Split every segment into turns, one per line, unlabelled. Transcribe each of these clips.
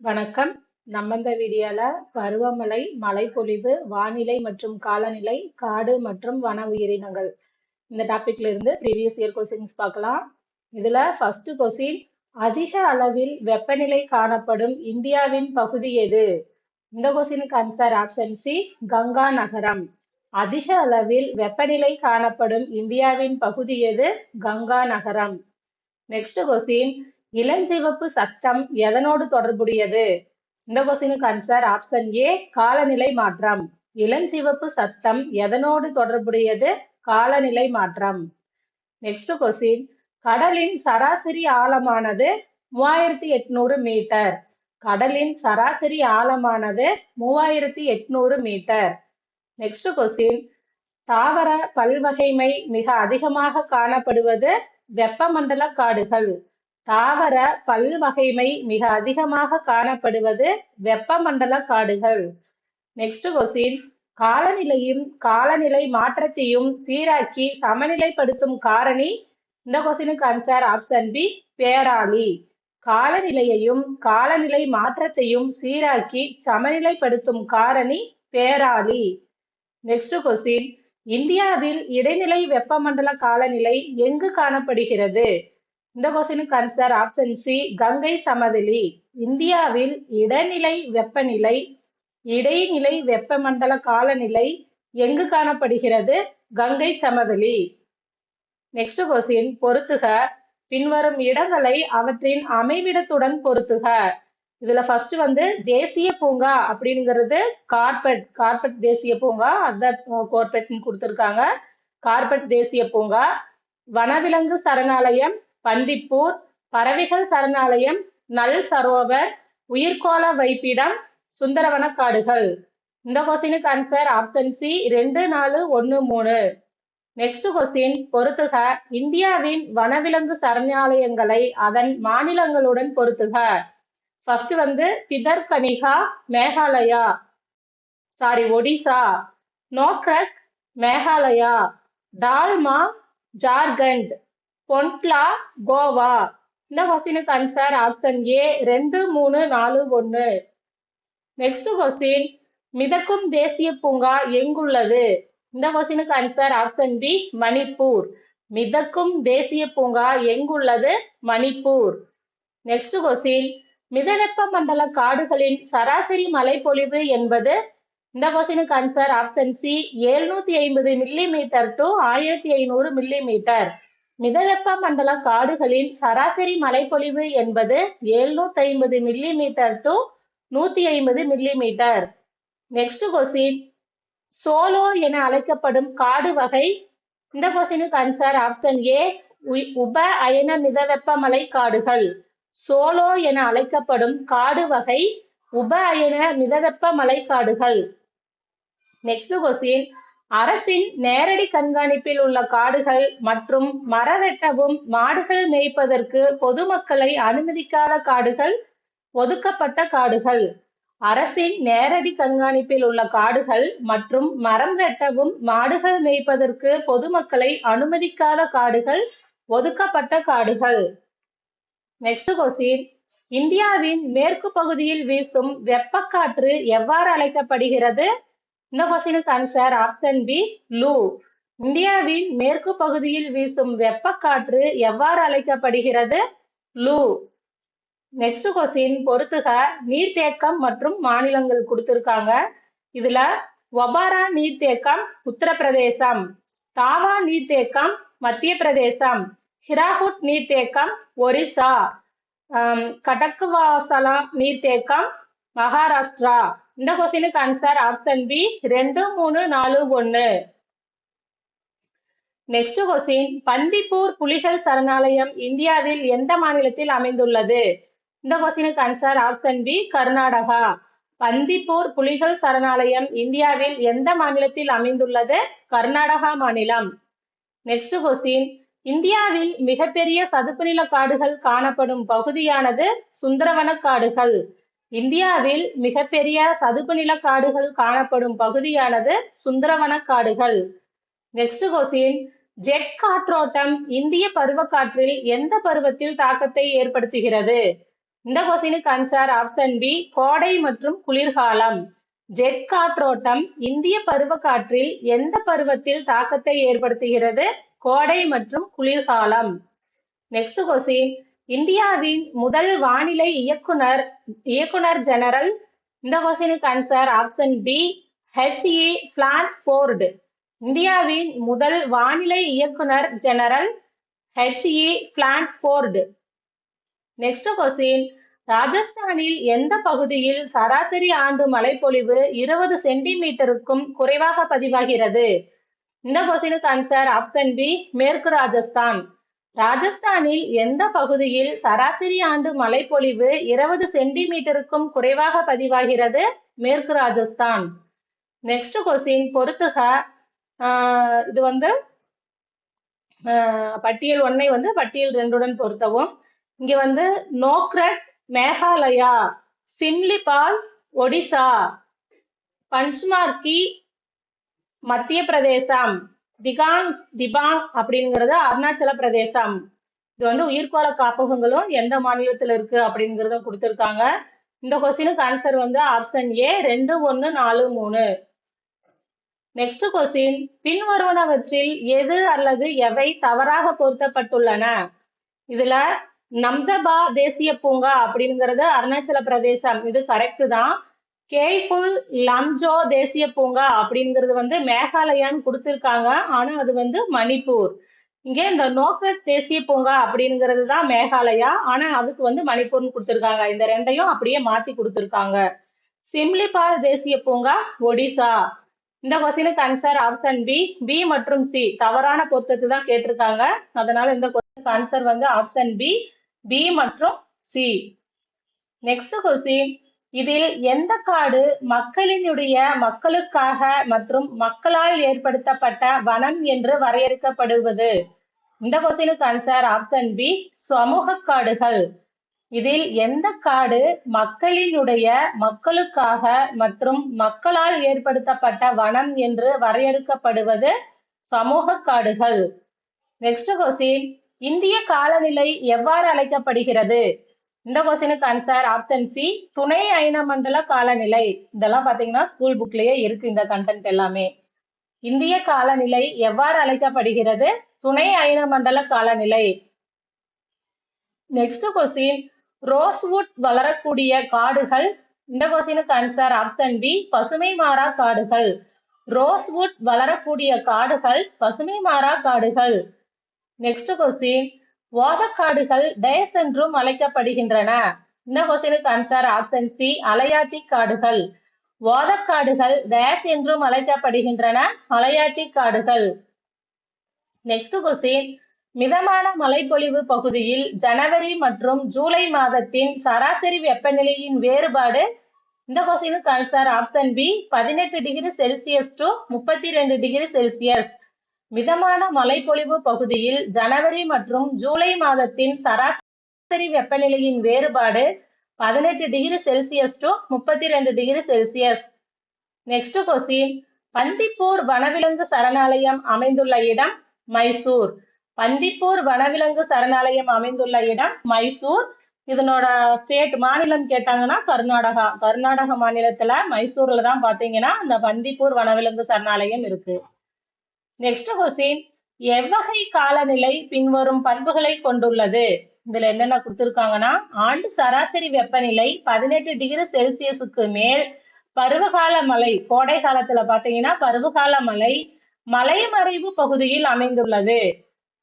வணக்கம். நம்ம இந்த வீடியோல பருவமழை மழைப்பொழிவு வானிலை மற்றும் காலநிலை காடு மற்றும் வன உயிரினங்கள். இந்த டாபிக்ல இருந்து ப்ரீவியஸ் இயர் கொஸ்டின்ஸ் பார்க்கலாம். இதுல ஃபர்ஸ்ட் கொஸ்டின் அதிக அளவில் வெப்பநிலை காணப்படும் இந்தியாவின் பகுதி எது? இந்த கொஸ்டினுக்கு ஆன்சர் ஆப்ஷன் சி கங்கா நகரம். அதிக அளவில் வெப்பநிலை காணப்படும் இந்தியாவின் பகுதி எது? கங்கா நகரம். நெக்ஸ்ட் கொஸ்டின் இளஞ்சிவப்பு சத்தம் எதனோடு தொடர்புடையது? இந்த கொஸ்டினுக்கு ஆன்சர் ஆப்ஷன் ஏ காலநிலை மாற்றம். இளஞ்சிவப்பு சத்தம் எதனோடு தொடர்புடையது? காலநிலை மாற்றம். நெக்ஸ்ட் கொஸ்டின் கடலின் சராசரி ஆழமானது மூவாயிரத்தி எட்நூறு மீட்டர். கடலின் சராசரி ஆழமானது மூவாயிரத்தி எட்நூறு மீட்டர். நெக்ஸ்ட் கொஸ்டின் தாவர பல்வகைமை மிக அதிகமாக காணப்படுவது வெப்பமண்டல காடுகள். தாவர பல்வகைமை மிக அதிகமாக காணப்படுவது வெப்பமண்டல காடுகள். நெக்ஸ்ட் கொஸ்டின் காலநிலையும் காலநிலை மாற்றத்தையும் சீராக்கி சமநிலைப்படுத்தும் காரணி? இந்த கொஸ்டினுக்கு ஆன்சர் ஆப்ஷன் பி பேராளி காலநிலையையும் காலநிலை மாற்றத்தையும் சீராக்கி சமநிலைப்படுத்தும் காரணி பேராளி நெக்ஸ்ட் கொஸ்டின் இந்தியாவில் இடைநிலை வெப்பமண்டல காலநிலை எங்கு காணப்படுகிறது? இந்த கொஸ்டினுக்கு ஆன்சர் ஆப்ஷன் சி கங்கை சமவெளி. இந்தியாவில் இடைநிலை வெப்பநிலை இடைநிலை வெப்பமண்டல காலநிலை எங்கு காணப்படுகிறது? கங்கை சமவெளி. நெக்ஸ்ட் கொஸ்டின் பொறுத்துக. பின்வரும் இடங்களை அவற்றின் அமைவிடத்துடன் பொருத்துக இதுல ஃபர்ஸ்ட் வந்து தேசிய பூங்கா அப்படிங்கிறது கார்பெட் கார்பெட் தேசிய பூங்கா அந்த கோர்பெட்னு கொடுத்துருக்காங்க. கார்பெட் தேசிய பூங்கா. வனவிலங்கு சரணாலயம் பண்டிப்பூர் பறவைகள் சரணாலயம் நல் சரோவர் உயிர்கோள வைப்பிடம் சுந்தரவன காடுகள். இந்த கொஸ்டினுக்கு ஆன்சர் ஆப்ஷன் சி ரெண்டு நாலு ஒன்று மூணு. நெக்ஸ்ட் கொஸ்டின் பொறுத்துக. இந்தியாவின் வனவிலங்கு சரணாலயங்களை அதன் மாநிலங்களுடன் பொறுத்துக. ஃபர்ஸ்ட் வந்து பிதர்கனிகா மேகாலயா. சாரி ஒடிசா. நோக்ரக் மேகாலயா. டால்மா ஜார்க்கண்ட். கொண்ட்லா கோவா. இந்த கொஸ்டினுக்கு ஆன்சர் ஆப்ஷன் ஏ ரெண்டு மூணு நாலு ஒன்று நெக்ஸ்ட் கொஸ்டின் மிதக்கும் தேசிய பூங்கா எங்குள்ளது? இந்த கொஸ்டினுக்கு ஆன்சர் ஆப்ஷன் பி மணிப்பூர். மிதக்கும் தேசிய பூங்கா எங்குள்ளது? மணிப்பூர். நெக்ஸ்ட் கொஸ்டின் மிதவெப்ப மண்டல காடுகளின் சராசரி மழைப்பொழிவு என்பது? இந்த கொஸ்டினுக்கு ஆன்சர் ஆப்ஷன் சி எழுநூத்தி ஐம்பது மில்லி மீட்டர் டு ஆயிரத்தி ஐநூறு மில்லி மீட்டர் மிதவெப்ப மண்டல காடுகளின் சராசரி மழைப்பொழிவு என்பது எழுநூத்தி ஐம்பது மில்லி மீட்டர் டு நூத்தி ஐம்பது millimetre next question solo என அழைக்கப்படும் காடு வகை. இந்த கொஸ்டினுக்கு ஆன்சர் ஆப்ஷன் ஏ உப அயன மிதவெப்பமலை காடுகள். சோலோ என அழைக்கப்படும் காடு வகை உப அயன மிதவெப்ப மலை காடுகள். நெக்ஸ்ட் கொஸ்டின் அரசின் நேரடி கண்காணிப்பில் உள்ள காடுகள் மற்றும் மரவெட்டவும் மாடுகள் மேய்ப்பதற்கு பொதுமக்களை அனுமதிக்காத காடுகள் ஒதுக்கப்பட்ட காடுகள். அரசின் நேரடி கண்காணிப்பில் உள்ள காடுகள் மற்றும் மரம் வெட்டவும் மாடுகள் மேய்ப்பதற்கு பொதுமக்களை அனுமதிக்காத காடுகள் ஒதுக்கப்பட்ட காடுகள். நெக்ஸ்ட் கொஸ்டின் இந்தியாவின் மேற்கு பகுதியில் வீசும் வெப்பக்காற்று எவ்வாறு அழைக்கப்படுகிறது? இந்த கொஸ்டினுக்கு ஆன்சர் ஆப்ஷன் பி லூ. இந்தியாவின் மேற்கு பகுதியில் வீசும் வெப்பக்காற்று எவ்வாறு அழைக்கப்படுகிறது? லூ. நெக்ஸ்ட் கொஸ்டின் பொறுத்துக. நீர்த்தேக்கம் மற்றும் மாநிலங்கள் கொடுத்துருக்காங்க. இதுல ஒபாரா நீர்த்தேக்கம் உத்தரப்பிரதேசம். தாவா நீர்த்தேக்கம் மத்திய பிரதேசம் ஹிராகுட் நீர்த்தேக்கம் ஒரிசா. கடக்குவாசலா நீர்த்தேக்கம் மகாராஷ்டிரா. இந்த கொஸ்டினுக்கு ஆன்சர் ஆப்ஷன் பி ரெண்டு மூணு நாலு ஒன்று நெக்ஸ்ட் கொஸ்டின் பந்திப்பூர் புலிகள் சரணாலயம் இந்தியாவில் எந்த மாநிலத்தில் அமைந்துள்ளது? இந்த கொஸ்டினுக்கு answer option B Karnataka. Bandipur புலிகள் சரணாலயம் இந்தியாவில் எந்த மாநிலத்தில் அமைந்துள்ளது? கர்நாடகா மாநிலம். நெக்ஸ்ட் கொஸ்டின் இந்தியாவில் மிகப்பெரிய சதுப்பு நில காடுகள் காணப்படும் பகுதியானது சுந்தரவன காடுகள். இந்தியாவில் மிகப்பெரிய சதுப்பு நில காடுகள் காணப்படும் பகுதியானது சுந்தரவன காடுகள். நெக்ஸ்ட் கொஸ்டின் ஜெட் காற்றோட்டம் இந்திய பருவக்காற்றில் எந்த பருவத்தில் தாக்கத்தை ஏற்படுத்துகிறது? இந்த கொஸ்டினுக்கு ஆன்சர் ஆப்ஷன் பி கோடை மற்றும் குளிர்காலம். ஜெட் காற்றோட்டம் இந்திய பருவக்காற்றில் எந்த பருவத்தில் தாக்கத்தை ஏற்படுத்துகிறது? கோடை மற்றும் குளிர்காலம். நெக்ஸ்ட் கொஸ்டின் இந்தியாவின் முதல் வானிலை இயக்குனர் இயக்குனர் ஜெனரல் இந்த கொஸ்டினுக்கு answer option B H E Blanford இந்தியாவின் முதல் வானிலை இயக்குனர் general H E Blanford next question ராஜஸ்தானில் எந்த பகுதியில் சராசரி ஆண்டு மழைப்பொழிவு இருபது சென்டிமீட்டருக்கும் குறைவாக பதிவாகிறது? இந்த கொஸ்டினுக்கு ஆன்சர் ஆப்ஷன் பி மேற்கு ராஜஸ்தான். ராஜஸ்தானில் எந்த பகுதியில் சராசரி ஆண்டு மழைப்பொழிவு இருபது சென்டிமீட்டருக்கும் குறைவாக பதிவாகிறது? மேற்கு ராஜஸ்தான். நெக்ஸ்ட் கொஸ்டின் பொறுத்துக. ஆஹ் இது வந்து ஆஹ் பட்டியல் ஒன்னை வந்து பட்டியல் ரெண்டுடன் பொருத்தவும். இங்க வந்து நோக்ரட் மேகாலயா சிம்லிபால் ஒடிசா பஞ்ச்மார்கி மத்திய பிரதேசம் திகாங் திபாங் அப்படிங்கிறது அருணாச்சல பிரதேசம். இது வந்து உயிர்கோள காப்பகங்களும் எந்த மாநிலத்தில் இருக்கு அப்படிங்கிறத கொடுத்துருக்காங்க. இந்த கொஸ்டினுக்கு ஆன்சர் வந்து ஆப்ஷன் ஏ ரெண்டு ஒன்னு நாலு மூணு. நெக்ஸ்ட் கொஸ்டின் பின்வருவனவற்றில் எது அல்லது எவை தவறாக பொருத்தப்பட்டுள்ளன? இதுல நம்தபா தேசிய பூங்கா அப்படிங்கிறது அருணாச்சல பிரதேசம். இது கரெக்டு தான். கேஃபுல் லம்ஜோ தேசிய பூங்கா அப்படிங்கிறது வந்து மேகாலயான்னு கொடுத்துருக்காங்க. ஆனா அது வந்து மணிப்பூர். இங்கே இந்த நோக்கத் தேசிய பூங்கா அப்படிங்கிறது தான் மேகாலயா. ஆனா அதுக்கு வந்து மணிப்பூர்னு கொடுத்துருக்காங்க. இந்த ரெண்டையும் அப்படியே மாத்தி கொடுத்துருக்காங்க. சிம்லிபால் தேசிய பூங்கா ஒடிசா. இந்த கொஸ்டினுக்கு ஆன்சர் ஆப்ஷன் பி பி மற்றும் சி தவறான பொருத்தத்தை தான் கேட்டிருக்காங்க. அதனால இந்த கொஸ்டினுக்கு ஆன்சர் வந்து ஆப்ஷன் பி பி மற்றும் சி நெக்ஸ்ட் கொஸ்டின் இதில் எந்த காடு மக்களினுடைய மக்களுக்காக மற்றும் மக்களால் ஏற்படுத்தப்பட்ட வனம் என்று வரையறுக்கப்படுவது? இந்த கொஸ்டினுக்கு ஆன்சர் ஆப்ஷன் பி சமூக காடுகள். இதில் எந்த காடு மக்களினுடைய மக்களுக்காக மற்றும் மக்களால் ஏற்படுத்தப்பட்ட வனம் என்று வரையறுக்கப்படுவது? சமூக காடுகள். நெக்ஸ்ட் கொஸ்டின் இந்திய காலநிலை எவ்வாறு அழைக்கப்படுகிறது? இந்த கொஸ்டினுக்கு ஆன்சர் ஆப்ஷன் சி துணை அயனமண்டல காலநிலை. இதெல்லாம் பாத்தீங்கன்னா ஸ்கூல் புக்லயே இருக்கு இந்த கண்டென்ட் எல்லாமே. இந்திய காலநிலை எவ்வாறு அழைக்கப்படுகிறது? துணை அயனமண்டல காலநிலை. நெக்ஸ்ட் கொஸ்டின் ரோஸ்வுட் வளரக்கூடிய காடுகள். இந்த கொஸ்டினுக்கு ஆன்சர் ஆப்ஷன் பி பசுமை மாறா காடுகள். ரோஸ்வுட் வளரக்கூடிய காடுகள் பசுமை மாறா காடுகள். நெக்ஸ்ட் கொஸ்டின் ஓதக்காடுகள் டயஸ் என்றும் அழைக்கப்படுகின்றன. இந்த கொஸ்டினுக்கு ஆன்சர் ஆப்ஷன் சி அலையாத்தி காடுகள். ஓதக்காடுகள் டயஸ் என்றும் அழைக்கப்படுகின்றன அலையாத்தி காடுகள். நெக்ஸ்ட் கொஸ்டின் மிதமான மழைப்பொழிவு பகுதியில் ஜனவரி மற்றும் ஜூலை மாதத்தின் சராசரி வெப்பநிலையின் வேறுபாடு? இந்த கொஸ்டினுக்கு ஆன்சர் ஆப்ஷன் பி பதினெட்டு டிகிரி செல்சியஸ் டு முப்பத்தி ரெண்டு டிகிரி செல்சியஸ் மிதமான மழைப்பொழிவு பகுதியில் ஜனவரி மற்றும் ஜூலை மாதத்தின் சராசரி வெப்பநிலையின் வேறுபாடு பதினெட்டு டிகிரி செல்சியஸ் டு முப்பத்தி ரெண்டு degree Celsius. Next question Bandipur வனவிலங்கு சரணாலயம் அமைந்துள்ள இடம் மைசூர். பந்திப்பூர் வனவிலங்கு சரணாலயம் அமைந்துள்ள இடம் மைசூர். இதனோட ஸ்டேட் மாநிலம் கேட்டாங்கன்னா கர்நாடகா. கர்நாடக மாநிலத்துல மைசூர்ல தான் பாத்தீங்கன்னா இந்த பந்திப்பூர் வனவிலங்கு சரணாலயம் இருக்கு. நெக்ஸ்ட் கொஸ்டின் எவ்வகை காலநிலை பின்வரும் பண்புகளை கொண்டுள்ளது? இதுல என்னென்ன கொடுத்துருக்காங்கன்னா ஆண்டு சராசரி வெப்பநிலை பதினெட்டு டிகிரி செல்சியஸுக்கு மேல் பருவகால மழை கோடை காலத்துல பாத்தீங்கன்னா பருவகால மழை மலைமறைவு பகுதியில் அமைந்துள்ளது.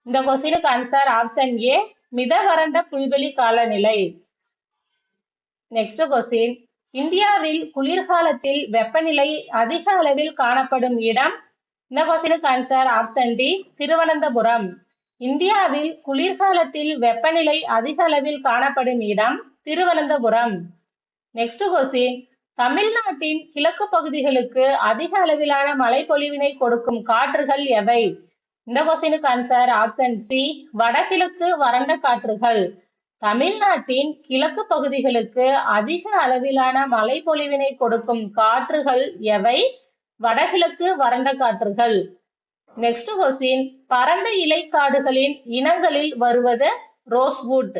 இந்த கொஸ்டினுக்கு ஆன்சர் ஆப்ஷன் ஏ மித வறண்ட புல்வெளி காலநிலை. நெக்ஸ்ட் கொஸ்டின் இந்தியாவில் குளிர்காலத்தில் வெப்பநிலை அதிக அளவில் காணப்படும் இடம் இந்த கொஸ்டினுக்கு ஆன்சர் ஆப்ஷன் டி திருவனந்தபுரம். இந்தியாவில் குளிர்காலத்தில் வெப்பநிலை அதிக அளவில் காணப்படும் இடம் திருவனந்தபுரம். நெக்ஸ்ட் கொஸ்டின் தமிழ்நாட்டின் கிழக்கு பகுதிகளுக்கு அதிக அளவிலான மழைப்பொழிவினை கொடுக்கும் காற்றுகள் எவை? இந்த கொஸ்டினுக்கு ஆன்சர் ஆப்ஷன் சி வடகிழக்கு வறண்ட காற்றுகள். தமிழ்நாட்டின் கிழக்கு பகுதிகளுக்கு அதிக அளவிலான மழைப்பொழிவினை கொடுக்கும் காற்றுகள் எவை? வடகிழக்கு வறண்ட காற்றுகள். நெக்ஸ்ட் கொஸ்டின் பரந்த இலைக்காடுகளின் இனங்களில் வருவது ரோஸ்வுட்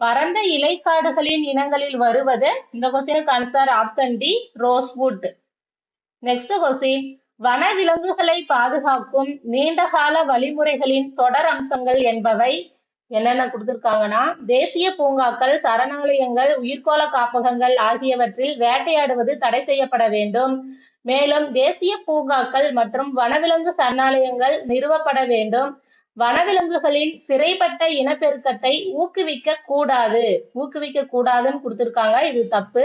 பரந்த இலைக்காடுகளின் இனங்களில் வருவது இந்த கொஸ்டினுக்கு answer option D rosewood next question வனவிலங்குகளை பாதுகாக்கும் நீண்டகால வழிமுறைகளின் தொடர் அம்சங்கள் என்பவை என்னென்ன கொடுத்துருக்காங்கன்னா தேசிய பூங்காக்கள் சரணாலயங்கள் உயிர்கோள காப்பகங்கள் ஆகியவற்றில் வேட்டையாடுவது தடை செய்யப்பட வேண்டும். மேலும் தேசிய பூங்காக்கள் மற்றும் வனவிலங்கு சரணாலயங்கள் நிறுவப்பட வேண்டும். வனவிலங்குகளின் சிறைப்பட்ட இனப்பெருக்கத்தை ஊக்குவிக்க கூடாது. ஊக்குவிக்க கூடாதுன்னு கொடுத்துருக்காங்க. இது தப்பு.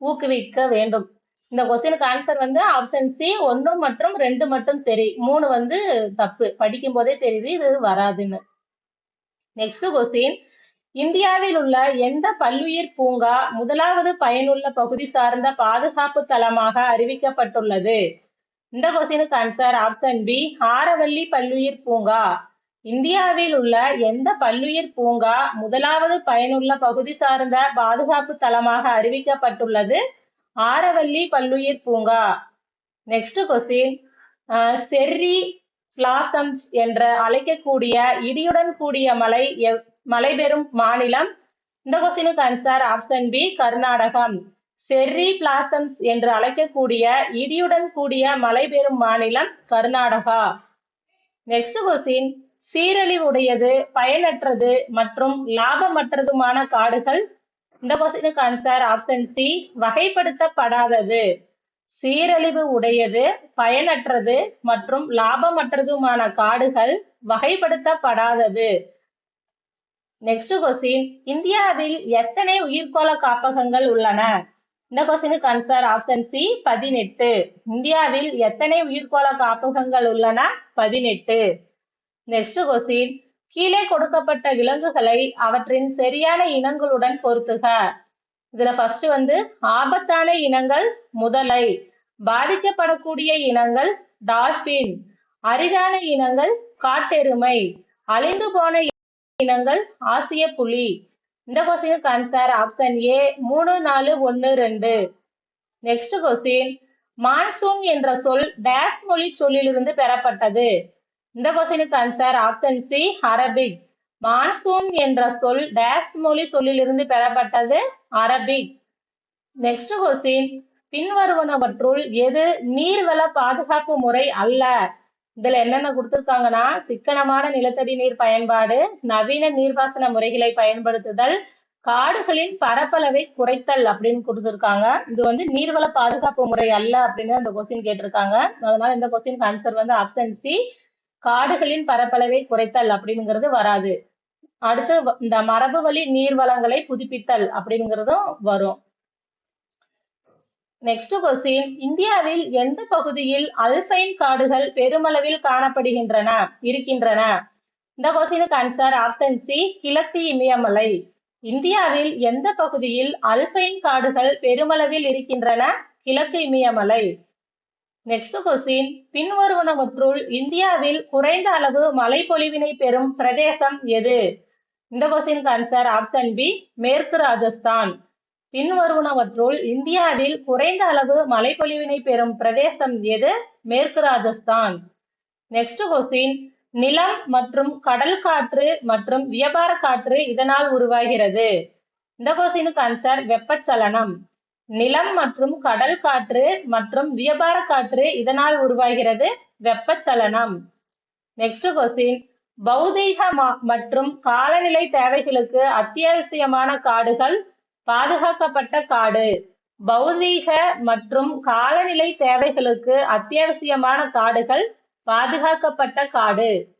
ஊக்குவிக்க வேண்டும். இந்த கொஸ்டினுக்கு ஆன்சர் வந்து ஆப்ஷன் சி ஒன்று மற்றும் ரெண்டு மட்டும் சரி. மூணு வந்து தப்பு. படிக்கும் போதே தெரியுது இது வராதுன்னு. நெக்ஸ்ட் கொஸ்டின் இந்தியாவில் உள்ள எந்த பல்லுயிர் பூங்கா முதலாவது பயனுள்ள பகுதி சார்ந்த பாதுகாப்பு தளமாக அறிவிக்கப்பட்டுள்ளது? இந்த கொஸ்டினுக்கு ஆன்சர் ஆப்ஷன் பி ஆரவல்லி பல்லுயிர் பூங்கா. இந்தியாவில் உள்ள எந்த பல்லுயிர் பூங்கா முதலாவது பயனுள்ள பகுதி சார்ந்த பாதுகாப்பு தளமாக அறிவிக்கப்பட்டுள்ளது? ஆரவல்லி பல்லுயிர் பூங்கா. நெக்ஸ்ட் கொஸ்டின் செர்ரி பிளாசம்ஸ் என்று அழைக்கக்கூடிய இடியுடன் கூடிய மலை எவ்- மலை பெறும் மாநிலம். இந்த கொஸ்டினுக்கு answer option B Karnataka. Cherry blossoms என்று அழைக்கக்கூடிய இடியுடன் கூடிய மலை பெறும் மாநிலம் கர்நாடகா. நெக்ஸ்ட் கொஸ்டின் சீரழிவுடையது பயனற்றது மற்றும் லாபமற்றதுமான காடுகள்? இந்த கொஸ்டினுக்கு ஆன்சர் ஆப்ஷன் சி வகைப்படுத்தப்படாதது. சீரழிவு உடையது பயனற்றது மற்றும் லாபமற்றதுமான காடுகள் வகைப்படுத்தப்படாதது. நெக்ஸ்ட் கொஸ்டின் இந்தியாவில் எத்தனை உயிர்கோள காப்பகங்கள் உள்ளன? இந்த கொஸ்டினுக்கு ஆன்சர் ஆப்ஷன் சி பதினெட்டு. இந்தியாவில் எத்தனை உயிர்கோள காப்பகங்கள் உள்ளன? பதினெட்டு. நெக்ஸ்ட் கொஸ்டின் கீழே கொடுக்கப்பட்ட விலங்குகளை அவற்றின் சரியான இனங்களுடன் பொருத்துக. இதுல ஃபர்ஸ்ட் வந்து ஆபத்தான இனங்கள் முதலை பாதிக்கப்படக்கூடிய இனங்கள் டால்பின் அரிதான இனங்கள் காட்டெருமை அழிந்து போன இனங்கள் ஆசிய புலி. இந்த கொஸ்டினுக்கு ஆன்சர் ஆப்ஷன் ஏ மூணு நாலு ஒன்று ரெண்டு. நெக்ஸ்ட் கொஸ்டின் மான்சூன் என்ற சொல் டேஸ் மொழி சொல்லிலிருந்து பெறப்பட்டது. இந்த கொஸ்டினுக்கு answer option C Arabic monsoon என்ற சொல் டேஸ் மொழி சொல்லிலிருந்து பெறப்பட்டது அரபிக் நெக்ஸ்ட் கொஸ்டின் பின்வருவனவற்றுள் எது நீர்வள பாதுகாப்பு முறை அல்ல? இதுல என்னென்ன கொடுத்துருக்காங்கன்னா சிக்கனமான நிலத்தடி நீர் பயன்பாடு நவீன நீர்ப்பாசன முறைகளை பயன்படுத்துதல் காடுகளின் பரப்பளவை குறைத்தல் அப்படின்னு கொடுத்துருக்காங்க. இது வந்து நீர்வள பாதுகாப்பு முறை அல்ல அப்படின்னு அந்த கொஸ்டின் கேட்டிருக்காங்க. அதனால இந்த கொஸ்டின் ஆன்சர் வந்து ஆப்ஷன் சி காடுகளின் பரப்பளவை குறைத்தல் அப்படிங்கிறது வராது. அடுத்து இந்த மரபு வழி நீர் வளங்களை புதுப்பித்தல் அப்படிங்கிறதும் வரும். நெக்ஸ்ட் கொஸ்டின் இந்தியாவில் எந்த பகுதியில் அல்பைன் காடுகள் பெருமளவில் காணப்படுகின்றன இருக்கின்றன? இந்த கொஸ்டினுக்கு ஆன்சர் ஆப்ஷன் சி கிழக்கு இமயமலை. இந்தியாவில் எந்த பகுதியில் அல்பைன் காடுகள் பெருமளவில் இருக்கின்றன கிழக்கு இமயமலை? நெக்ஸ்ட் கொஸ்டின் பின்வருவனவற்றுள் இந்தியாவில் குறைந்த அளவு மழைப்பொழிவினை பெறும் பிரதேசம் எது? இந்த கொஸ்டினுக்கு ஆன்சர் ஆப்ஷன் பி மேற்கு ராஜஸ்தான். பின்வருவனவற்றுள் இந்தியாவில் குறைந்த அளவு மழைப்பொழிவினை பெறும் பிரதேசம் எது? மேற்கு ராஜஸ்தான். நெக்ஸ்ட் கொஸ்டின் நிலம் மற்றும் கடல் காற்று மற்றும் வியாபார காற்று இதனால் உருவாகிறது. இந்த கொஸ்டினுக்கு ஆன்சர் வெப்பச்சலனம். நிலம் மற்றும் கடல் காற்று மற்றும் வியாபார காற்று இதனால் உருவாகிறது வெப்பச்சலனம். நெக்ஸ்ட் கொஸ்டின் பௌதீக ம- மற்றும் காலநிலை தேவைகளுக்கு அத்தியாவசியமான காடுகள் பாதுகாக்கப்பட்ட காடு. பௌதீக மற்றும் காலநிலை தேவைகளுக்கு அத்தியாவசியமான காடுகள் பாதுகாக்கப்பட்ட காடு.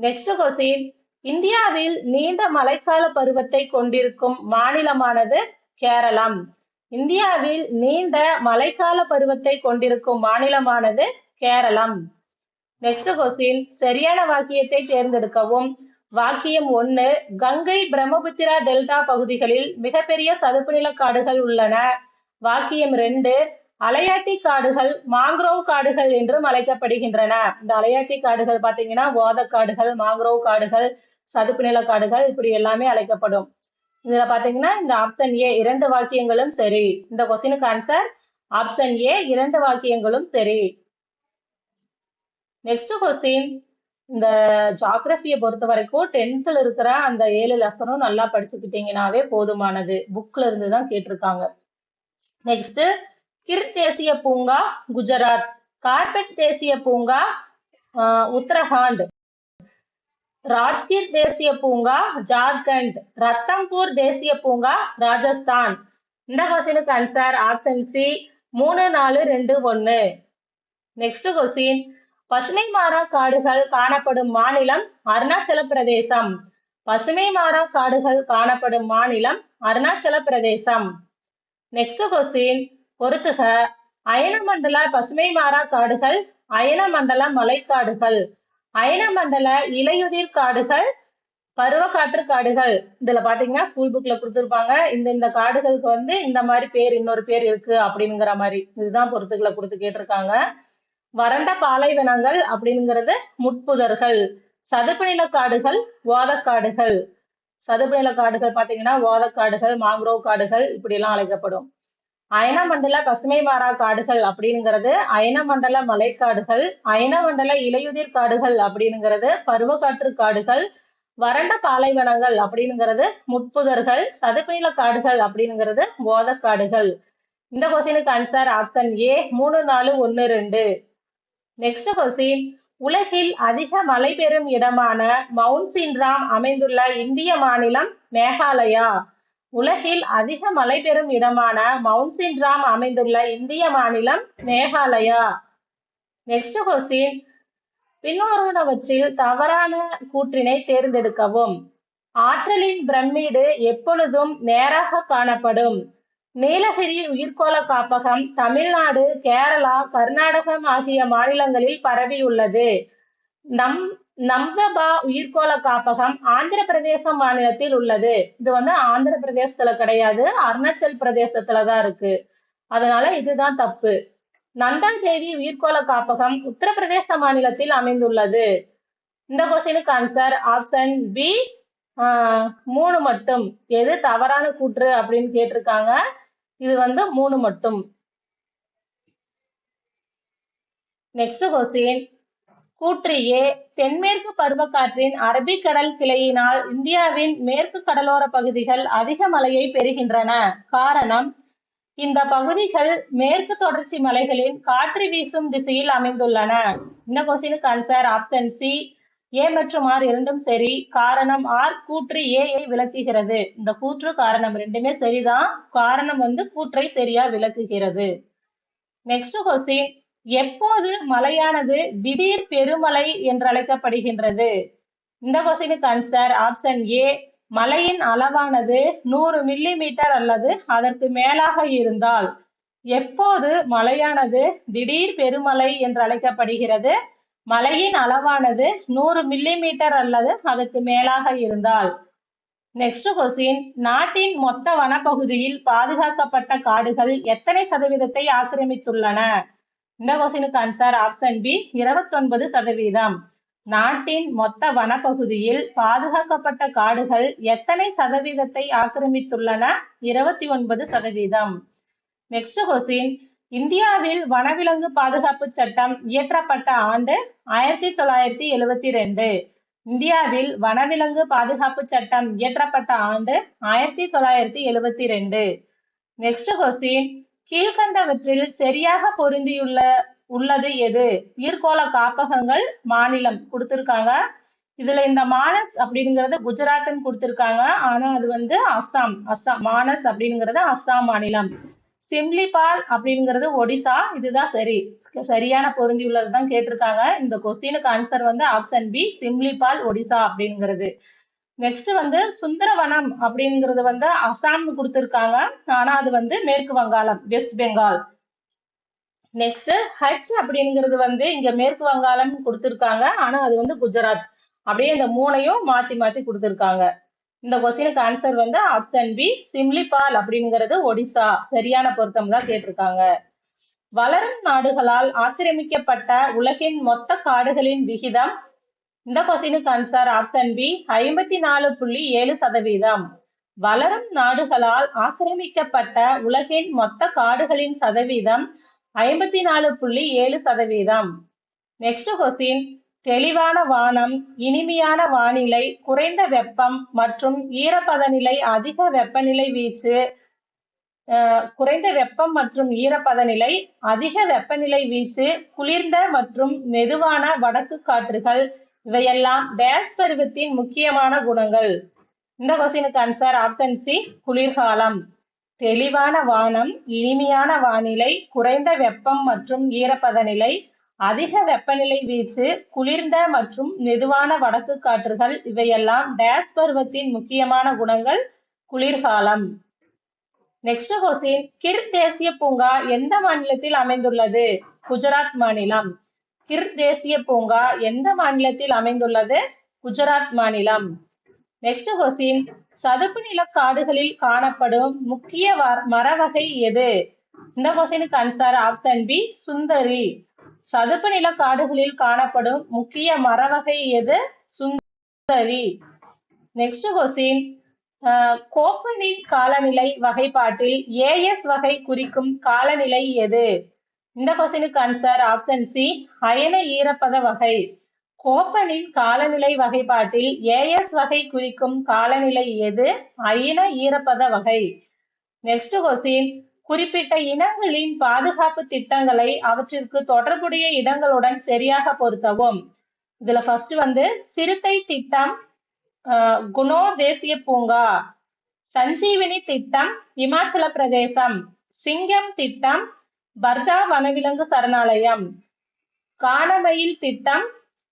நெக்ஸ்ட் கொஸ்டின் இந்தியாவில் நீண்ட மழைக்கால பருவத்தை கொண்டிருக்கும் மாநிலமானது கேரளம். இந்தியாவில் நீண்ட மழைக்கால பருவத்தை கொண்டிருக்கும் மாநிலமானது கேரளம். நெக்ஸ்ட் கொஸ்டின் சரியான வாக்கியத்தை தேர்ந்தெடுக்கவும். வாக்கியம் ஒன்று கங்கை பிரம்மபுத்திரா டெல்டா பகுதிகளில் மிகப்பெரிய சதுப்பு நில காடுகள் உள்ளன. வாக்கியம் ரெண்டு அலையாட்டி காடுகள் மாங்க்ரோவ் காடுகள் என்றும் அழைக்கப்படுகின்றன. இந்த அலையாட்டி காடுகள் பாத்தீங்கன்னா ஓதக்காடுகள் மாங்க்ரோவ் காடுகள் சதுப்பு நில காடுகள் இப்படி எல்லாமே அழைக்கப்படும். இதுல பாத்தீங்கன்னா இந்த ஆப்ஷன் ஏ இரண்டு வாக்கியங்களும் சரி. இந்த கொஸ்டினுக்கு ஆன்சர் ஆப்ஷன் ஏ இரண்டு வாக்கியங்களும் சரி. நெக்ஸ்ட் கொஸ்டின் இந்த ஜாகிரபியை பொறுத்த வரைக்கும் டென்த்தில் இருக்கிற அந்த ஏழு லெசனும் நல்லா படிச்சுக்கிட்டீங்கன்னாவே போதுமானது. புக்ல இருந்து தான் கேட்டிருக்காங்க. நெக்ஸ்ட் கிர் தேசிய பூங்கா குஜராத். கார்பெட் தேசிய பூங்கா உத்தரகாண்ட். ராஜ்கிர் தேசிய பூங்கா ஜார்க்கண்ட் ரத்தம்பூர் தேசிய பூங்கா ராஜஸ்தான். இந்த கொஸ்டினுக்கு ஆன்சர் ஆப்ஷன் சி மூணு நாலு ரெண்டு ஒன்று நெக்ஸ்ட் கொஸ்டின் பசுமை மாறா காடுகள் காணப்படும் மாநிலம் அருணாச்சல பிரதேசம் பசுமை மாறா காடுகள் காணப்படும் மாநிலம் அருணாச்சல பிரதேசம் நெக்ஸ்ட் கொஸ்டின் பொறுத்துக. அயனமண்டல பசுமை மாறா காடுகள் அயனமண்டல மலைக்காடுகள். அயனமண்டல இலையுதிர் காடுகள் பருவக்காற்று காடுகள். இதுல பாத்தீங்கன்னா ஸ்கூல் புக்ல கொடுத்துருப்பாங்க. இந்த இந்த காடுகளுக்கு வந்து இந்த மாதிரி பேர் இன்னொரு பேர் இருக்கு அப்படிங்கிற மாதிரி. இதுதான் பொறுத்துக்களை கொடுத்து கேட்டிருக்காங்க. வறண்ட பாலைவனங்கள் அப்படிங்கிறது முட்புதர்கள். சதுப்பு நில காடுகள் ஓதக்காடுகள் சதுப்பு நில காடுகள் பாத்தீங்கன்னா ஓதக்காடுகள் மாங்க்ரோவ் காடுகள் இப்படி எல்லாம் அழைக்கப்படும். அயனமண்டல பசுமை மாறா காடுகள் அப்படிங்கிறது அயனமண்டல மலைக்காடுகள் அயனமண்டல இலையுதிர் காடுகள் அப்படிங்கிறது பருவக்காற்று காடுகள் வறண்ட பாலைவனங்கள் அப்படிங்கிறது முட்புதர்கள் சதுப்பு காடுகள் அப்படிங்கிறது ஓதக்காடுகள் இந்த கொஸ்டினுக்கு ஆன்சர் ஆப்ஷன் ஏ மூணு நாலு ஒன்று ரெண்டு. நெக்ஸ்ட் கொஸ்டின் உலகில் அதிக மழை பெறும் இடமான மவுண்ட் சின்ராம் அமைந்துள்ள இந்திய மாநிலம் மேகாலயா? உலகில் அதிக மழை பெறும் இடமான மவுண்ட் சின்ராம் அமைந்துள்ள இந்திய மாநிலம் மேகாலயா. நெக்ஸ்ட் கொஸ்டின் பின்வருவனவற்றில் தவறான கூற்றினை தேர்ந்தெடுக்கவும். ஆற்றலின் பிரமிடு எப்பொழுதும் நேராக காணப்படும். நீலகிரி உயிர்கோள காப்பகம் தமிழ்நாடு கேரளா கர்நாடகம் ஆகிய மாநிலங்களில் பரவியுள்ளது. நம் நம்தபா உயிர்கோள காப்பகம் ஆந்திர பிரதேச மாநிலத்தில் உள்ளது. இது வந்து ஆந்திர பிரதேசத்துல கிடையாது அருணாச்சல் பிரதேசத்துல தான் இருக்கு. அதனால இதுதான் தப்பு. நந்தாதேவி உயிர்கோள காப்பகம் உத்தரப்பிரதேச மாநிலத்தில் அமைந்துள்ளது. இந்த கொஸ்டினுக்கு ஆன்சர் ஆப்ஷன் பி மூணு மட்டும். எது தவறான கூற்று அப்படின்னு கேட்டிருக்காங்க. இது வந்து மூணு மட்டும். நெக்ஸ்ட் கொஸ்டின் கூற்று ஏ தென்மேற்கு பருவக்காற்றின் அரபிக்கடல் கிளையினால் இந்தியாவின் மேற்கு கடலோர பகுதிகள் அதிக மழையை பெறுகின்றன. காரணம் இந்த பகுதிகள் மேற்கு தொடர்ச்சி மலைகளின் காற்று வீசும் திசையில் அமைந்துள்ளன. இந்த கொஸ்டினுக்கு ஆன்சர் ஆப்ஷன் சி ஏ மற்றும் ஆர் இரண்டும் சரி. காரணம் ஆர் கூற்று ஏஐ விளக்குகிறது. இந்த கூற்று காரணம் ரெண்டுமே சரிதான். காரணம் வந்து கூற்றை சரியா விளக்குகிறது. நெக்ஸ்ட் கொஸ்டின் எப்போது மலையானது திடீர் பெருமழை என்று அழைக்கப்படுகின்றது இந்த கொஸ்டினுக்கு ஆன்சர் ஆப்ஷன் ஏ மலையின் அளவானது நூறு மில்லி மீட்டர் அல்லது அதற்கு மேலாக இருந்தால் எப்போது மலையானது திடீர் பெருமலை என்று அழைக்கப்படுகிறது மலையின் அளவானது நூறு மில்லி மீட்டர் அல்லது அதற்கு மேலாக இருந்தால். நெக்ஸ்ட் கொஸ்டின் நாட்டின் மொத்த வனப்பகுதியில் பாதுகாக்கப்பட்ட காடுகள் எத்தனை சதவீதத்தை ஆக்கிரமித்துள்ளன? இந்த கொஸ்டினுக்கு ஆன்சர் ஆப்ஷன் பி இருபத்தொன்பது சதவீதம். நாட்டின் மொத்த வனப்பகுதியில் பாதுகாக்கப்பட்ட காடுகள் எத்தனை சதவீதத்தை ஆக்கிரமித்துள்ளன? இருபத்தி ஒன்பது சதவீதம். Next question. இந்தியாவில் வனவிலங்கு பாதுகாப்பு சட்டம் இயற்றப்பட்ட ஆண்டு ஆயிரத்தி தொள்ளாயிரத்தி எழுவத்தி ரெண்டு இந்தியாவில் வனவிலங்கு பாதுகாப்பு சட்டம் இயற்றப்பட்ட ஆண்டு ஆயிரத்தி தொள்ளாயிரத்தி எழுவத்தி ரெண்டு நெக்ஸ்ட் கொஸ்டின். கீழ்கண்டவற்றில் சரியாக பொருந்தியுள்ள உள்ளது எது? உயிர்கோள காப்பகங்கள் மாநிலம் கொடுத்திருக்காங்க. இதுல இந்த மானஸ் அப்படிங்கிறது குஜராத்னு கொடுத்திருக்காங்க. ஆனா அது வந்து அஸ்ஸாம் அஸ்ஸாம் மானஸ் அப்படிங்கிறது அஸ்ஸாம் மாநிலம். சிம்லிபால் அப்படிங்கிறது ஒடிசா. இதுதான் சரி. சரியான பொருந்தியுள்ளது தான் கேட்டிருக்காங்க. இந்த கொஸ்டினுக்கு ஆன்சர் வந்து ஆப்ஷன் பி சிம்லிபால் ஒடிசா அப்படிங்கிறது. நெக்ஸ்ட் வந்து சுந்தரவனம் அப்படிங்கிறது வந்து அசாம்னு கொடுத்துருக்காங்க. ஆனா அது வந்து மேற்கு வங்காளம் வெஸ்ட் பெங்கால் நெக்ஸ்ட் ஹச் அப்படிங்கிறது வந்து இங்க மேற்கு வங்காளம் கொடுத்துருக்காங்க. ஆனா அது வந்து குஜராத். அப்படியே இந்த மூணையும் மாத்தி மாத்தி கொடுத்துருக்காங்க. இந்த கொஸ்டினுக்கு ஆன்சர் வந்து ஆப்ஷன் பி சிம்லிபால் அப்படிங்கிறது ஒடிசா. சரியான பொருத்தம் தான் கேட்டிருக்காங்க. வளரும் நாடுகளால் ஆக்கிரமிக்கப்பட்ட உலகின் மொத்த காடுகளின் விகிதம் இந்த கொஸ்டினுக்கு ஆன்சர் ஆப்ஷன் பி ஐம்பத்தி நாலு புள்ளி ஏழு சதவீதம். வளரும் நாடுகளால் ஆக்கிரமிக்கப்பட்ட உலகின் மொத்த காடுகளின் சதவீதம் ஐம்பத்தி நாலு புள்ளி ஏழு சதவீதம். நெக்ஸ்ட் கொஸ்டின் தெளிவான வானம் இனிமையான வானிலை குறைந்த வெப்பம் மற்றும் ஈரப்பதநிலை அதிக வெப்பநிலை வீச்சு அஹ், குறைந்த வெப்பம் மற்றும் ஈரப்பதநிலை அதிக வெப்பநிலை வீச்சு குளிர்ந்த மற்றும் மெதுவான வடக்கு காற்றுகள் இவையெல்லாம் டேஸ் பருவத்தின் முக்கியமான குணங்கள். இந்த கொஸ்டினுக்கு ஆன்சர் ஆப்ஷன் சி குளிர்காலம். தெளிவான வானம் இனிமையான வானிலை குறைந்த வெப்பம் மற்றும் ஈரப்பதநிலை அதிக வெப்பநிலை வீச்சு குளிர்ந்த மற்றும் மெதுவான வடக்கு காற்றுகள் இவையெல்லாம் டேஸ் பருவத்தின் முக்கியமான குணங்கள் குளிர்காலம். நெக்ஸ்ட் கொஸ்டின் கிர் தேசிய பூங்கா எந்த மாநிலத்தில் அமைந்துள்ளது? குஜராத் மாநிலம். கிர் தேசிய பூங்கா எந்த மாநிலத்தில் அமைந்துள்ளது? குஜராத் மாநிலம். நெக்ஸ்ட் கொஸ்டின் சதுப்பு நில காடுகளில் காணப்படும் முக்கிய வ- மர வகை எது? இந்த கொஸ்டினுக்கு ஆன்சர் ஆப்ஷன் பி சுந்தரி. சதுப்பு நில காடுகளில் காணப்படும் முக்கிய மர வகை எது? சுந்தரி. நெக்ஸ்ட் கொஸ்டின் கோப்பனின் காலநிலை வகைப்பாட்டில் ஏஎஸ் வகை குறிக்கும் காலநிலை எது? இந்த கொஸ்டினுக்கு ஆன்சர் ஆப்ஷன் சி அயன ஈரப்பத வகை. கோப்பனின் காலநிலை வகைப்பாட்டில் ஏஎஸ் வகை குறிக்கும் காலநிலை எது? அயன ஈரப்பத வகை. நெக்ஸ்ட் கொஸ்டின் குறிப்பிட்ட இனங்களின் பாதுகாப்பு திட்டங்களை அவற்றிற்கு தொடர்புடைய இடங்களுடன் சரியாக பொருத்தவும். இதுல ஃபர்ஸ்ட் வந்து சிறுத்தை திட்டம் குணோ தேசிய பூங்கா. சஞ்சீவினி திட்டம் இமாச்சல பிரதேசம். சிங்கம் திட்டம் பர்தா வனவிலங்கு சரணாலயம். கானமயில் திட்டம்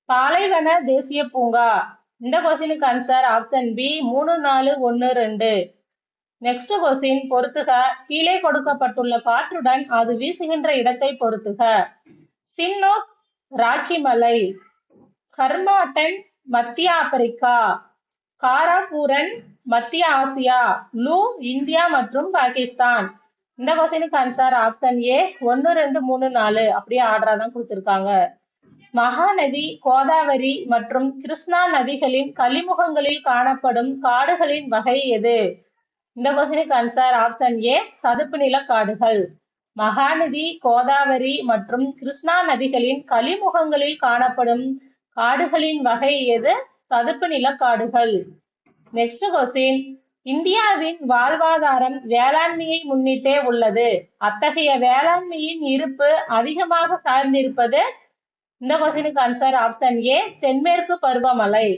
பாலைவன தேசிய பூங்கா. இந்த கொஸ்டினுக்கு ஆன்சர் ஆப்ஷன் பி மூணு நாலு ஒன்று ரெண்டு. நெக்ஸ்ட் கொஸ்டின் பொறுத்துக. கீழே கொடுக்கப்பட்டுள்ள காற்றுடன் அது வீசுகின்ற இடத்தை பொறுத்துக. சின்னோ ராக்கி மலை கர்மாட்டன் மத்திய ஆப்பிரிக்கா. காராபூரன் மத்திய ஆசியா. லூ இந்தியா மற்றும் பாகிஸ்தான். இந்த கொஸ்டினுக்கு ஆன்சர் ஆப்ஷன் ஏ ஒன்னு ரெண்டு மூணு நாலு. அப்படியே ஆர்டரா தான் கொடுத்துருக்காங்க. மகாநதி கோதாவரி மற்றும் கிருஷ்ணா நதிகளின் கலிமுகங்களில் காணப்படும் காடுகளின் வகை எது? இந்த கொஸ்டினுக்கு ஆன்சர் ஆப்ஷன் ஏ சதுப்பு நில காடுகள். மகாநதி கோதாவரி மற்றும் கிருஷ்ணா நதிகளின் கலிமுகங்களில் காணப்படும் காடுகளின் வகை எது? சதுப்பு நில காடுகள். நெக்ஸ்ட் கொஸ்டின் இந்தியாவின் வாழ்வாதாரம் வேளாண்மையை முன்னிட்டே உள்ளது. அத்தகைய வேளாண்மையின் இருப்பு அதிகமாக சார்ந்திருப்பது இந்த கொஸ்டினுக்கு ஆன்சர் ஆப்ஷன் ஏ தென்மேற்கு பருவமழை.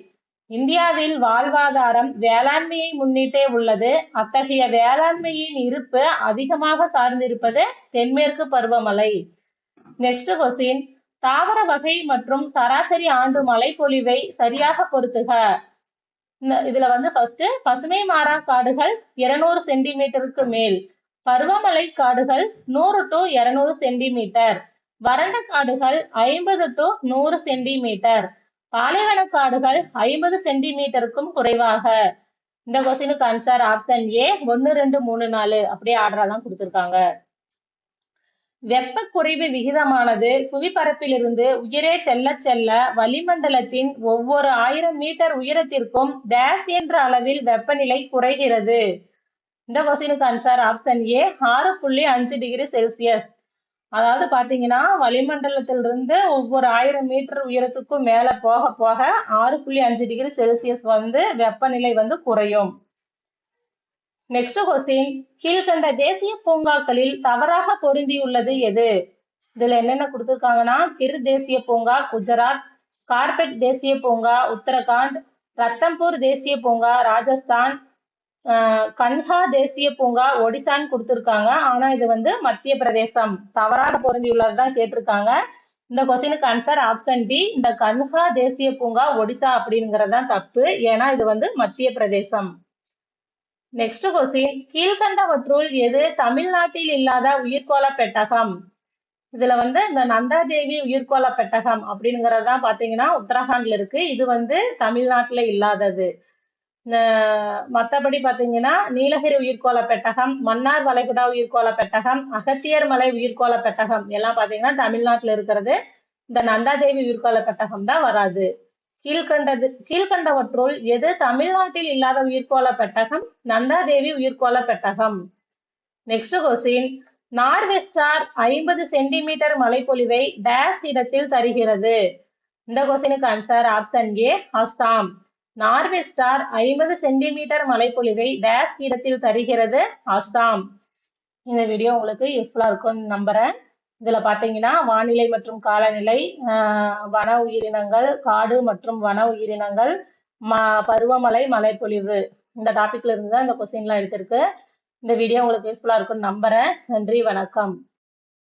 இந்தியாவில் வாழ்வாதாரம் வேளாண்மையை முன்னிட்டே உள்ளது. அத்தகைய வேளாண்மையின் இருப்பு அதிகமாக சார்ந்திருப்பது தென்மேற்கு பருவமழை. நெக்ஸ்ட் கொஸ்டின் தாவர வகை மற்றும் சராசரி ஆண்டு மழைப்பொழிவை சரியாக பொருத்துக இந்த இதுல வந்து ஃபர்ஸ்ட் பசுமை மாறா காடுகள் 200 சென்டிமீட்டருக்கு மேல். பருவமழை காடுகள் நூறு டு 200 சென்டிமீட்டர். வறண்ட காடுகள் ஐம்பது டு நூறு சென்டிமீட்டர். பாலைவன காடுகள் ஐம்பது சென்டிமீட்டருக்கும் குறைவாக. இந்த கொஸ்டினுக்கு ஆன்சர் ஆப்ஷன் ஏ ஒன்னு ரெண்டு மூணு நாலு. அப்படியே ஆர்டரா தான் கொடுத்துருக்காங்க. வெப்ப குறைவு விகிதமானது புவிப்பரப்பிலிருந்து உயரே செல்ல செல்ல வளிமண்டலத்தின் ஒவ்வொரு ஆயிரம் மீட்டர் உயரத்திற்கும் டேஸ் என்ற அளவில் வெப்பநிலை குறைகிறது. இந்த கொஸ்டினுக்கு ஆன்சர் ஆப்ஷன் ஏ ஆறு புள்ளி அஞ்சு டிகிரி செல்சியஸ் அதாவது பாத்தீங்கன்னா வளிமண்டலத்திலிருந்து ஒவ்வொரு ஆயிரம் மீட்டர் உயரத்துக்கும் மேல போக போக ஆறு புள்ளி அஞ்சு டிகிரி செல்சியஸ் வந்து வெப்பநிலை வந்து குறையும். நெக்ஸ்ட் கொஸ்டின் கீழ்கண்ட தேசிய பூங்காக்களில் தவறாக பொருந்தியுள்ளது எது? இதுல என்னென்ன கொடுத்துருக்காங்கன்னா கிர் தேசிய பூங்கா குஜராத் கார்பெட் தேசிய பூங்கா உத்தரகாண்ட் ரத்தம்பூர் தேசிய பூங்கா ராஜஸ்தான் கன்ஹா தேசிய பூங்கா ஒடிசான்னு கொடுத்துருக்காங்க. ஆனா இது வந்து மத்திய பிரதேசம். தவறாக பொருந்தியுள்ளதுதான் கேட்டிருக்காங்க. இந்த கொஸ்டினுக்கு ஆன்சர் ஆப்ஷன் டி இந்த கன்ஹா தேசிய பூங்கா ஒடிசா அப்படிங்கிறது தான் தப்பு. ஏன்னா இது வந்து மத்திய பிரதேசம். நெக்ஸ்ட் கொஸ்டின் கீழ்கண்டவற்றுள் எது தமிழ்நாட்டில் இல்லாத உயிர்கோள பெட்டகம்? இதுல வந்து இந்த நந்தாதேவி உயிர்கோள பெட்டகம் அப்படிங்கிறது தான் பாத்தீங்கன்னா உத்தரகாண்ட்ல இருக்கு. இது வந்து தமிழ்நாட்டுல இல்லாதது. இந்த மத்தபடி பாத்தீங்கன்னா நீலகிரி உயிர்கோள பெட்டகம் மன்னார் வளைகுடா உயிர்கோள பெட்டகம் அகத்தியர் மலை உயிர்கோள பெட்டகம் எல்லாம் பாத்தீங்கன்னா தமிழ்நாட்டுல இருக்கிறது. இந்த நந்தாதேவி உயிர்கோள பெட்டகம் தான் வராது. கீழ்கண்டது கீழ்கண்டவற்றுள் எது தமிழ்நாட்டில் இல்லாத உயிர்கோள பெட்டகம்? நந்தாதேவி உயிர்கோள பெட்டகம். நெக்ஸ்ட் கொஸ்டின் நார்வெஸ்டார் ஐம்பது சென்டிமீட்டர் மழைப்பொழிவை டேஸ் இடத்தில் தருகிறது. இந்த கொஸ்டினுக்கு answer option A Assam nor'westers ஐம்பது சென்டிமீட்டர் மழைப்பொழிவை டேஸ் இடத்தில் தருகிறது அஸ்ஸாம் இந்த வீடியோ உங்களுக்கு யூஸ்ஃபுல்லாக இருக்கும்னு நம்புகிறேன் இதில் பார்த்தீங்கன்னா வானிலை மற்றும் காலநிலை ஆஹ் வன உயிரினங்கள் காடு மற்றும் வன உயிரினங்கள் ம பருவமழை மழைப்பொழிவு. இந்த டாபிக்ல இருந்து தான் இந்த கொஸ்டின்லாம் எடுத்திருக்கு. இந்த வீடியோ உங்களுக்கு யூஸ்ஃபுல்லாக இருக்கும்னு நம்புகிறேன் நன்றி வணக்கம்.